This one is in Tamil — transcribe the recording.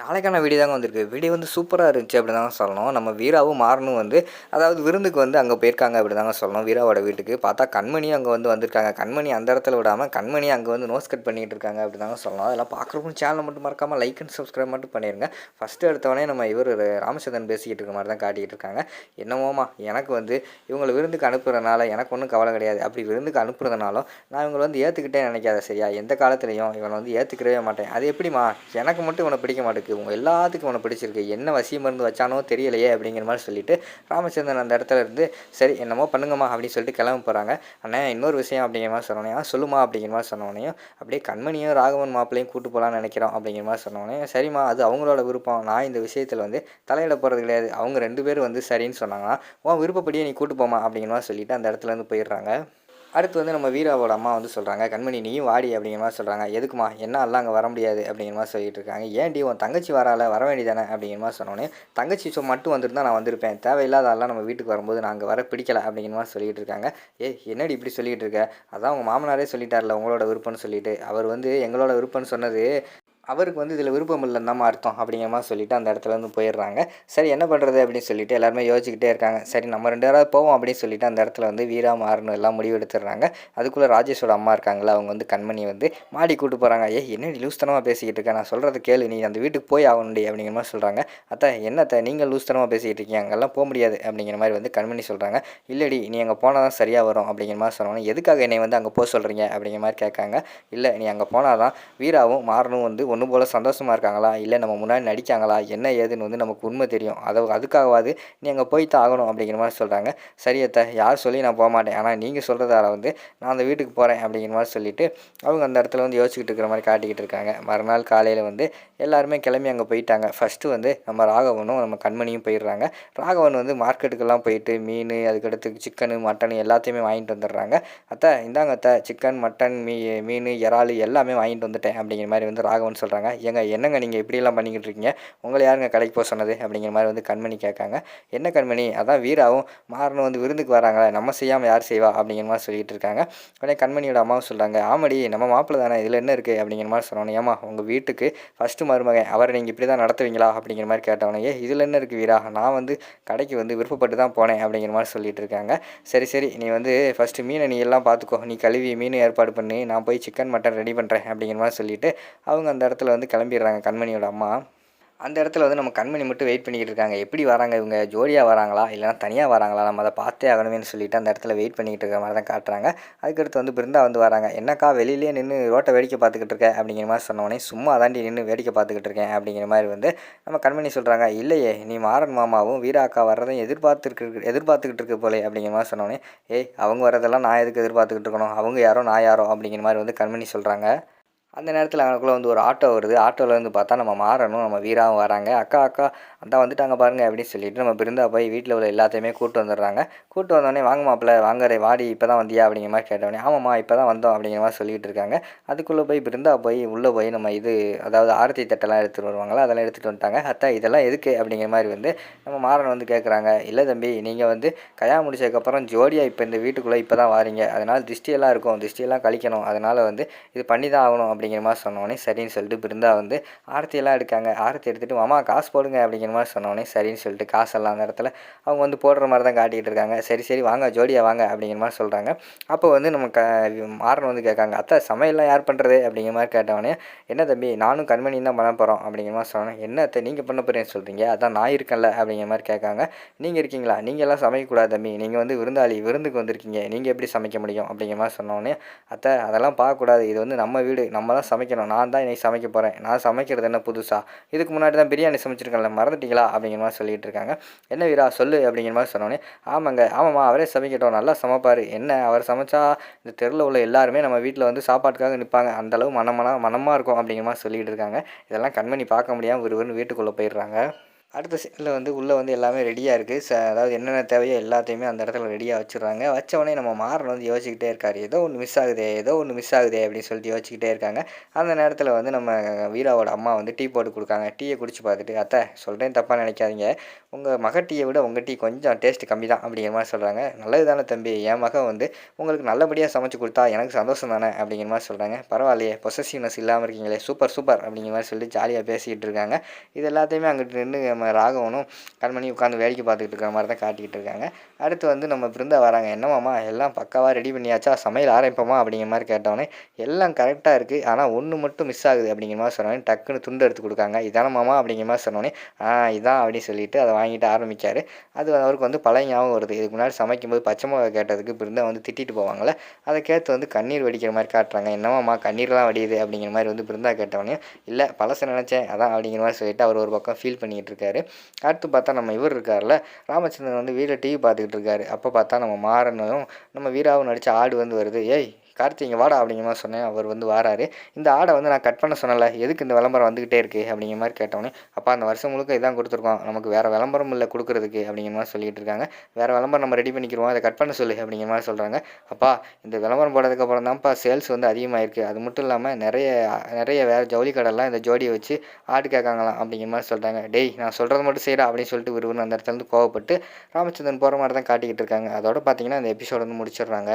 நாளைக்கான வீடியோ தாங்க வந்திருக்கு. வீடியோ வந்து சூப்பராக இருந்துச்சு அப்படி தாங்க சொல்லணும். நம்ம வீராவும் மாறனும் வந்து அதாவது விருந்துக்கு வந்து அங்கே போயிருக்காங்க அப்படி தாங்க சொல்லணும். வீராவோட வீட்டுக்கு பார்த்தா கண்மணியும் அங்கே வந்து வந்திருக்காங்க. கண்மணி அந்த இடத்துல விடாமல் கண்மணி அங்கே வந்து நோஸ் கட் பண்ணிகிட்டு இருக்காங்க அப்படி தாங்க சொல்லணும். அதெல்லாம் பார்க்குறப்போ சேனல் மட்டும் மறக்காமல் லைக் அண்ட் சப்ஸ்கிரைப் மட்டும் பண்ணிடுங்க ஃபஸ்ட்டு எடுத்தவொடனே நம்ம இவர் ராமச்சந்திரன் பேசிக்கிட்டு இருக்க மாதிரி தான் காட்டிக்கிட்டு இருக்காங்க. என்னமோமா எனக்கு வந்து இவங்களை விருந்துக்கு அனுப்புறதுனால எனக்கு ஒன்றும் கவலை கிடையாது. அப்படி விருந்துக்கு அனுப்புறதுனாலும் நான் இவங்களை வந்து ஏற்றுக்கிட்டே நினைக்காத சரியா? எந்த காலத்துலையும் இவனை வந்து ஏற்றுக்கிறவே மாட்டேன். அது எப்படிமா எனக்கு மட்டும் இவனை பிடிக்க மாட்டேங்குது உங்கள் எல்லாத்துக்கும் உனக்கு பிடிச்சிருக்கு. என்ன வசியம் மருந்து வச்சானோ தெரியலையே அப்படிங்கிற மாதிரி சொல்லிட்டு ராமச்சந்திரன் அந்த இடத்துல இருந்து சரி என்னமோ பண்ணுங்கம்மா அப்படின்னு சொல்லிட்டு கிளம்ப போகிறாங்க அண்ணா இன்னொரு விஷயம் அப்படிங்கிற மாதிரி சொன்னோன்னே சொல்லுமா அப்படிங்கிற மாதிரி சொன்னோடனையும் அப்படியே கண்மணியும் ராகவன் மாப்பிளையும் கூட்டு போகலான்னு நினைக்கிறோம் அப்படிங்கிற மாதிரி சொன்னோடனே சரிம்மா அது அவங்களோட விருப்பம். நான் இந்த விஷயத்தில் வந்து தலையிட போகிறது கிடையாது. அவங்க ரெண்டு பேரும் வந்து சரின்னு சொன்னாங்கன்னா உன் விருப்பப்படியே நீ கூட்டு போமா அப்படிங்கிற மாதிரி சொல்லிட்டு அந்த இடத்துல இருந்து போயிடுறாங்க. அடுத்து வந்து நம்ம வீராவோட அம்மா வந்து சொல்கிறாங்க கண்மணி நீயும் வாடி அப்படிங்கிற மாதிரி சொல்கிறாங்க எதுக்குமா? என்ன எல்லாம் அங்கே வர முடியாது அப்படிங்கிற மாதிரி சொல்லிட்டு இருக்காங்க. ஏன்டி உன் தங்கச்சி வரால வர வேண்டியதானே? அப்படிங்கிற மாதிரி சொன்னோன்னே தங்கச்சி சோ மட்டும் வந்துருந்தா நான் வந்திருப்பேன். தேவையில்லாத ஆள்லாம் நம்ம வீட்டுக்கு வரும்போது நான் அங்கே வர பிடிக்கல அப்படிங்கிற மாதிரி சொல்லிட்டு இருக்காங்க. ஏ என்னடி இப்படி சொல்லிட்டு இருக்க? அதான் உங்கள் மாமனாரே சொல்லிட்டார்ல உங்களோட விருப்பம்னு சொல்லிட்டு. அவர் வந்து எங்களோட விருப்பம்னு சொன்னது அவருக்கு வந்து இதில் விருப்பம் இல்லைன்னு தான் அர்த்தம் அப்படிங்கிற மாதிரி சொல்லிட்டு அந்த இடத்துல இருந்து போயிடுறாங்க. சரி என்ன பண்ணுறது அப்படின்னு சொல்லிட்டு எல்லாருமே யோசிச்சுக்கிட்டே இருக்காங்க. சரி நம்ம ரெண்டு பேராவது போவோம் அப்படின்னு சொல்லிட்டு அந்த இடத்துல வந்து வீரா மாறணும் எல்லாம் முடிவு எடுத்துடுறாங்க. அதுக்குள்ளே ராஜேஷோட அம்மா இருக்காங்களா அவங்க வந்து கண்மணி வந்து மாடி கூட்டு போகிறாங்க ஏ என்ன லூஸ்தனமாக பேசிக்கிட்டு இருக்க? நான் சொல்கிறத கேளு நீ அந்த வீட்டுக்கு போய் ஆகணுண்டி அப்படிங்கிற மாதிரி சொல்கிறாங்க அத்தை என்னத்தை நீங்கள் லூஸ்தனமாக பேசிக்கிட்டு இருக்கீங்க? அங்கெல்லாம் போக முடியாது அப்படிங்கிற மாதிரி வந்து கண்மணி சொல்கிறாங்க இல்லடி நீ அங்கே போனால் தான் சரியாக வரும் அப்படிங்கிற மாதிரி சொன்னோன்னே எதுக்காக என்னை வந்து அங்கே போக சொல்கிறீங்க அப்படிங்கிற மாதிரி கேட்காங்க. இல்லை நீ அங்கே போனால் தான். வீராவும் மாறனும் வந்து ஒன்று போல் சந்தோஷமாக இருக்காங்களா? இல்லை நம்ம முன்னாடி நடிக்காங்களா என்ன ஏதுன்னு வந்து நமக்கு உண்மை தெரியும். அதை அதுக்காகவாது நீ அங்கே போய் தான் ஆகணும் அப்படிங்கிற மாதிரி சொல்கிறாங்க சரியத்தை யார் சொல்லி நான் போக மாட்டேன். ஆனால் நீங்கள் சொல்கிறதால வந்து நான் அந்த வீட்டுக்கு போகிறேன் அப்படிங்கிற மாதிரி சொல்லிட்டு அவங்க அந்த இடத்துல வந்து யோசிச்சுக்கிட்டு இருக்கிற மாதிரி காட்டிக்கிட்டு இருக்காங்க. மறுநாள் காலையில் வந்து எல்லாருமே கிளம்பி அங்கே போயிட்டாங்க. ஃபஸ்ட்டு வந்து நம்ம ராகவனும் நம்ம கண்மணியும் போயிடுறாங்க. ராகவன் வந்து மார்க்கெட்டுக்கெல்லாம் போயிட்டு மீன் அதுக்கடுத்து சிக்கனு மட்டனு எல்லாத்தையுமே வாங்கிட்டு வந்துடுறாங்க. அத்தை இந்தாங்க அத்தை சிக்கன் மட்டன் மீ மீன் இறால் எல்லாமே வாங்கிட்டு வந்துட்டேன் அப்படிங்கிற மாதிரி வந்து ராகவன் சொல்கிறாங்க ஏங்க என்னங்க நீங்கள் இப்படியெல்லாம் பண்ணிக்கிட்டு இருக்கீங்க உங்களை யாருங்க கடைக்கு போக சொன்னது? அப்படிங்கிற மாதிரி வந்து கண்மணி கேட்காங்க. என்ன கண்மணி? அதான் வீராவும் மாறனும் வந்து விருந்துக்கு வராங்களே நம்ம செய்யாமல் யார் செய்வா? அப்படிங்கிற மாதிரி சொல்லிட்டு இருக்காங்க. உடனே கண்மணியோட அம்மாவும் சொல்கிறாங்க ஆமடி நம்ம மாப்பிள்ளை தானே இதில் என்ன இருக்குது அப்படிங்கிற மாதிரி சொன்னோன்னே ஏமா உங்கள் வீட்டுக்கு ஃபஸ்ட்டு மருமகன் அவரை நீங்கள் இப்படி தான் நடத்துவீங்களா? அப்படிங்கிற மாதிரி கேட்டவனே இதில் என்ன இருக்குது வீரா? நான் வந்து கடைக்கு வந்து விருப்பப்பட்டு தான் போனேன் அப்படிங்கிற மாதிரி சொல்லிட்டு இருக்காங்க. சரி சரி நீ வந்து ஃபஸ்ட்டு மீனை நீ எல்லாம் பார்த்துக்கோ நீ கழுவி மீன் ஏற்பாடு பண்ணி. நான் போய் சிக்கன் மட்டன் ரெடி பண்ணுறேன் அப்படிங்கிற மாதிரி சொல்லிட்டு அவங்க அந்த இடத்துல வந்து கிளம்பிடுறாங்க கண்மணியோட அம்மா. அந்த இடத்துல வந்து நம்ம கண்மணி மட்டும் வெயிட் பண்ணிக்கிட்டு இருக்காங்க. எப்படி வராங்க இவங்க? ஜோடியாக வராங்களா? இல்லைனா தனியாக வராங்களா? நம்ம அதை பார்த்தே ஆகணுமேனு சொல்லிட்டு அந்த இடத்துல வெயிட் பண்ணிக்கிட்டு இருக்கிற மாதிரி தான் காட்டுறாங்க. அதுக்கடுத்து வந்து பிருந்தா வந்து வராங்க. என்னக்கா வெளியிலே நின்று ரோட்டை வேடிக்கை பார்த்துக்கிட்டு இருக்க? அப்படிங்கிற மாதிரி சொன்னோடனே சும்மா தாண்டி நின்று வேடிக்கை பார்த்துக்கிட்டு இருக்கேன். அப்படிங்கிற மாதிரி வந்து நம்ம கண்மணி சொல்கிறாங்க இல்லையே நீ மாறன் மாமாவும் வீரா அக்கா வர்றதையும் எதிர்பார்த்துருக்கு எதிர்பார்த்துக்கிட்டு இருக்க போலே. அப்படிங்கிற மாதிரி சொன்னோடனே ஏய் அவங்க வரதெல்லாம் நான் எதுக்கு எதிர்பார்த்துக்கிட்டு இருக்கணும்? அவங்க யாரோ நான் யாரோ? அப்படிங்கிற மாதிரி வந்து கண்மணி சொல்கிறாங்க அந்த நேரத்தில் அவனுக்குள்ளே வந்து ஒரு ஆட்டோ வருது. ஆட்டோவில் வந்து பார்த்தா நம்ம மாறணும். நம்ம வீராவும் வராங்க. அக்கா அக்கா அதான் வந்துட்டாங்க பாருங்க அப்படின்னு சொல்லிட்டு நம்ம பிருந்தா போய் வீட்டில் உள்ள எல்லாத்தையுமே கூட்டு வந்துடுறாங்க. கூட்டு வந்தோடனே வாங்க மாப்பிள்ள வாங்கறே வாடி இப்போ தான் வந்தியா? அப்படிங்கிற மாதிரி கேட்டவொடனே ஆமாம்மா இப்போ தான் வந்தோம். அப்படிங்கிற மாதிரி சொல்லிகிட்டு இருக்காங்க. அதுக்குள்ளே போய் பிருந்தா போய் உள்ளே போய் நம்ம இது அதாவது ஆரத்தி தட்டெல்லாம் எடுத்துகிட்டு வருவாங்களா? அதெல்லாம் எடுத்துகிட்டு வந்துட்டாங்க. அத்தா இதெல்லாம் எதுக்கு? அப்படிங்கிற மாதிரி வந்து நம்ம மாறன் வந்து கேட்குறாங்க இல்லை தம்பி நீங்கள் வந்து கல்யாணம் முடிச்சதுக்கப்புறம் ஜோடியாக இப்போ இந்த வீட்டுக்குள்ளே இப்போ தான் வாரீங்க. அதனால் திருஷ்டியெல்லாம் இருக்கும். திருஷ்டியெல்லாம் கழிக்கணும். அதனால் வந்து இது பண்ணி தான் ஆகணும். அப்படிங்கிற மாதிரி சொன்னோடனே சரின்னு சொல்லிட்டு பிருந்தா வந்து ஆரத்தியெல்லாம் எடுக்காங்க ஆரத்தி எடுத்துகிட்டு மாமா காசு போடுங்க அப்படிங்கிற மாதிரி சொன்னோடனே சரின்னு சொல்லிட்டு காசெல்லாம் அந்த இடத்துல அவங்க வந்து போடுற மாதிரி தான் காட்டிகிட்டு இருக்காங்க. சரி சரி வாங்க ஜோடியாக வாங்க அப்படிங்கிற மாதிரி சொல்கிறாங்க அப்போ வந்து நம்ம க மாறன் வந்து கேட்காங்க அத்தை சமையல்லாம் யார் பண்ணுறது அப்படிங்கிற மாதிரி கேட்டவொடனே என்ன தம்பி நானும் கண்மணியும் தான் பண்ண போகிறோம் அப்படிங்கிற மாதிரி சொன்னேன் என்ன அத்தை நீங்கள் பண்ண போகிறேன்னு சொல்கிறீங்க அதான் நான் இருக்கேன்ல அப்படிங்கிற மாதிரி கேட்காங்க. நீங்கள் இருக்கீங்களா? நீங்கள் எல்லாம் சமைக்கக்கூடாது தம்பி நீங்கள் வந்து விருந்தாளி விருந்துக்கு வந்திருக்கீங்க நீங்கள் எப்படி சமைக்க முடியும்? அப்படிங்கிற மாதிரி சொன்னோடனே அத்தை அதெல்லாம் பார்க்கக்கூடாது இது வந்து நம்ம வீடு நம்ம தான் சமைக்கணும். நான் தான் இன்னைக்கு சமைக்க போகிறேன் நான் சமைக்கிறது என்ன புதுசாக இதுக்கு முன்னாடி தான் பிரியாணி சமைச்சிருக்கேன்ல மறந்துட்டீங்களா? அப்படிங்கிற மாதிரி சொல்லிட்டு இருக்காங்க. என்ன வீரா சொல்லு அப்படிங்கிற மாதிரி சொன்னோடனே ஆமாங்க ஆமாம்மா அவரே சமைக்கட்டும். நல்லா சமைப்பார். என்ன அவர் சமைச்சா இந்த தெருவில் உள்ள எல்லாருமே நம்ம வீட்டில் வந்து சாப்பாட்டுக்காக நிற்பாங்க அந்தளவு மனமனா மனமாக இருக்கும் அப்படிங்கிற மாதிரி சொல்லிட்டு இருக்காங்க. இதெல்லாம் கண்மணி பார்க்க முடியாமல் விறுவிறுன்னு வீட்டுக்குள்ளே போயிடுறாங்க. அடுத்த சீனில் வந்து உள்ளே வந்து எல்லாமே ரெடியாக இருக்குது ச அதாவது என்னென்ன தேவையோ எல்லாத்தையுமே அந்த இடத்துல ரெடியாக வச்சுடுறாங்க. வச்சவொடனே நம்ம மாறன் வந்து யோசிக்கிட்டே இருக்கார். ஏதோ ஒன்று மிஸ் ஆகுதே ஏதோ ஒன்று மிஸ் ஆகுதே அப்படின்னு சொல்லிட்டு யோசிச்சுக்கிட்டே இருக்காங்க. அந்த நேரத்தில் வந்து நம்ம வீராவோட அம்மா வந்து டீ போட்டு கொடுக்காங்க டீயை குடிச்சு பார்த்துட்டு அத்தை சொல்கிறேன் தப்பாக நினைக்காதீங்க. உங்கள் மக டீயை விட உங்கள் டீ கொஞ்சம் டேஸ்ட் கம்மி தான் அப்படிங்கிற மாதிரி சொல்கிறாங்க நல்லது தானே தம்பி. என் மகன் வந்து உங்களுக்கு நல்லபடியாக சமைச்சு கொடுத்தா எனக்கு சந்தோஷம் தானே அப்படிங்கிற மாதிரி சொல்கிறாங்க பரவாயில்லையே பொசசிவ்னஸ் இல்லாமல் இருக்கீங்களே சூப்பர் சூப்பர் அப்படிங்கிற மாதிரி சொல்லி ஜாலியாக பேசிக்கிட்டு இருக்காங்க. இது எல்லாத்தையுமே அங்கிட்டு நின்று நம்ம ராகவனும் கண்மணி உட்காந்து வேடிக்கை பார்த்துக்கிட்டு இருக்கிற மாதிரி தான் காட்டிக்கிட்டு இருக்காங்க. அடுத்து வந்து நம்ம பிருந்தா வராங்க. என்னமாம்மா எல்லாம் பக்காவாக ரெடி பண்ணியாச்சா? சமையல் ஆரம்பிப்போமா? அப்படிங்கிற மாதிரி கேட்டவொடனே எல்லாம் கரெக்டாக இருக்குது ஆனால் ஒன்று மட்டும் மிஸ் ஆகுது. அப்படிங்கிற மாதிரி சொன்னோன்னே டக்குன்னு துண்டு எடுத்து கொடுக்காங்க. இதான மாமா? அப்படிங்கிற மாதிரி சொன்னோடனே இதான் அப்படின்னு சொல்லிட்டு அதை வாங்கிட்டு ஆரம்பிக்கார் அது அவருக்கு வந்து பழைய ஞாபகம் வருது. இதுக்கு முன்னாடி சமைக்கும்போது பச்சை மிளகா கேட்டதுக்கு பிருந்தா வந்து திட்டிட்டு போவாங்கள்ல அதை கேட்டு வந்து கண்ணீர் வடிக்கிற மாதிரி காட்டுறாங்க. என்னமாம்மா கண்ணீர்லாம் வடியுது? அப்படிங்கிற மாதிரி வந்து பிருந்தா கேட்டவொடனே இல்லை பழசை நினச்சேன். அதான் அப்படிங்கிற மாதிரி சொல்லிட்டு அவர் ஒரு பக்கம் ஃபீல் பண்ணிகிட்டு இருக்காரு. அடுத்து பார்த்தா நம்ம இவர் இருக்கார்ல ராமச்சந்திரன் வந்து வீட்டில் டிவி பார்த்துக்கிட்டு இருக்காரு. அப்போ பார்த்தா நம்ம மாறனும் நம்ம வீராவும் நடித்த ஆடு வந்து வருது. ஏய் கார்த்தி இங்கே வாடா அப்படிங்கிற மாதிரி சொன்னேன். அவர் வந்து வாராரு. இந்த ஆடை வந்து நான் கட் பண்ண சொன்னல எதுக்கு இந்த விளம்பரம் வந்துக்கிட்டே இருக்குது அப்படிங்கிற மாதிரி கேட்டோன்னே அப்பா அந்த வருஷம் முழுக்க இதான் கொடுத்துருக்கோம். நமக்கு வேறு விளம்பரம் இல்லை கொடுக்குறதுக்கு அப்படிங்கிற மாதிரி சொல்லிட்டு இருக்காங்க. வேறு விளம்பரம் நம்ம ரெடி பண்ணிக்கிறோம் அதை கட் பண்ண சொல்லு அப்படிங்கிற மாதிரி சொல்கிறாங்க அப்பா இந்த விளம்பரம் போடுறதுக்கப்புறம் தான்ப்பா சேல்ஸ் வந்து அதிகமாகிருக்கு அது மட்டும் இல்லாமல் நிறைய நிறைய வேறு ஜவுளி கடைலாம் இந்த ஜோடியை வச்சு ஆடு கேட்காங்களாம் அப்படிங்கிற மாதிரி சொல்கிறாங்க டேய் நான் சொல்கிறது மட்டும் செய்கிறா அப்படின்னு சொல்லிட்டு விரும்புன்னு அந்த இடத்துலேருந்து கோவப்பட்டு ராமச்சந்திரன் போகிற மாதிரி தான் காட்டிக்கிட்டு இருக்காங்க. அதோட பார்த்தீங்கன்னா அந்த எபிசோட் வந்து முடிச்சிடுறாங்க.